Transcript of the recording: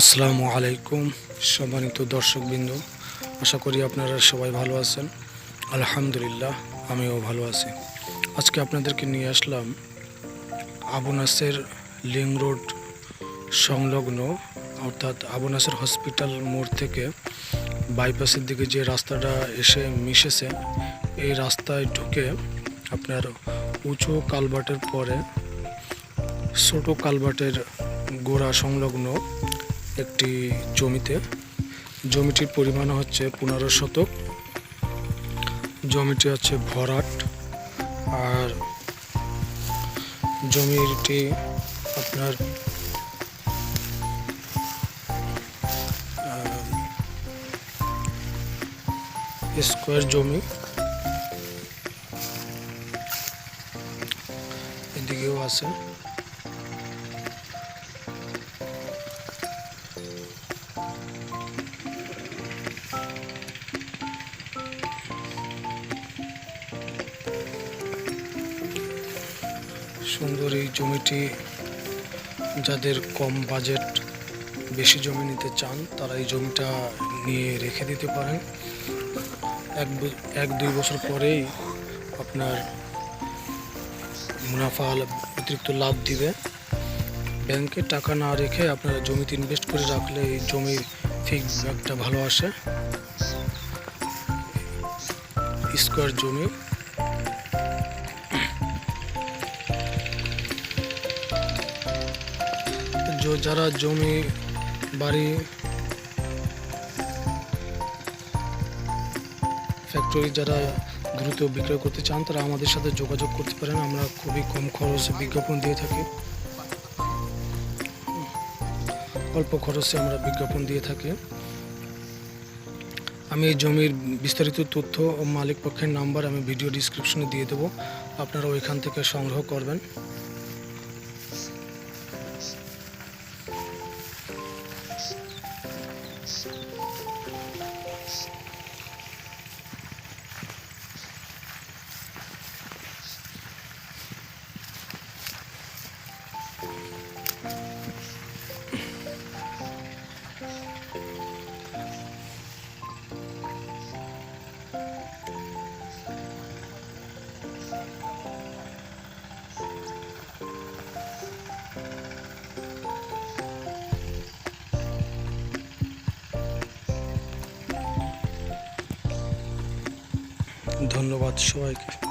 আসসালামু আলাইকুম, সম্মানিত দর্শকবৃন্দ। আশা করি আপনারা সবাই ভালো আছেন। আলহামদুলিল্লাহ, আমিও ভালো আছি। আজকে আপনাদেরকে নিয়ে আসলাম আবু নাসের লিং রোড সংলগ্ন, অর্থাৎ আবু নাসের হসপিটাল মোড় থেকে বাইপাসের দিকে যে রাস্তাটা এসে মিশেছে, এই রাস্তায় ঢুকে আপনার উঁচু কালবাটের পরে ছোট কালবাটের গোড়া সংলগ্ন একটি জমিতে। জমিটির পরিমাণ হচ্ছে পনেরো শতক। জমিটি হচ্ছে ভরাট। আর জমিটি আপনার স্কোয়ার জমি। এদিকেও আছে। সুন্দর এই জমিটি যাদের কম বাজেট বেশি জমি নিতে চান, তারা এই জমিটা নিয়ে রেখে দিতে পারেন। এক এক দুই বছর পরেই আপনার মুনাফা অতিরিক্ত লাভ দিবে। ব্যাংকে টাকা না রেখে আপনারা জমিতে ইনভেস্ট করে রাখলে এই জমি ফিক্স ব্যাগটা ভালো আসে। স্কোয়ার জমি। যারা জমি, বাড়ি ফ্যাক্টরি যারা দ্রুত বিক্রয় করতে চান, তারা আমাদের সাথে যোগাযোগ করতে পারেন। আমরা খুবই কম খরচে বিজ্ঞাপন দিয়ে থাকি। অল্প খরচে আমরা বিজ্ঞাপন দিয়ে থাকি। আমি এই জমির বিস্তারিত তথ্য ও মালিক পক্ষের নাম্বার আমি ভিডিও ডিসক্রিপশনে দিয়ে দেবো। আপনারা ওইখান থেকে সংগ্রহ করবেন। Thank you. ধন্যবাদ সবাইকে।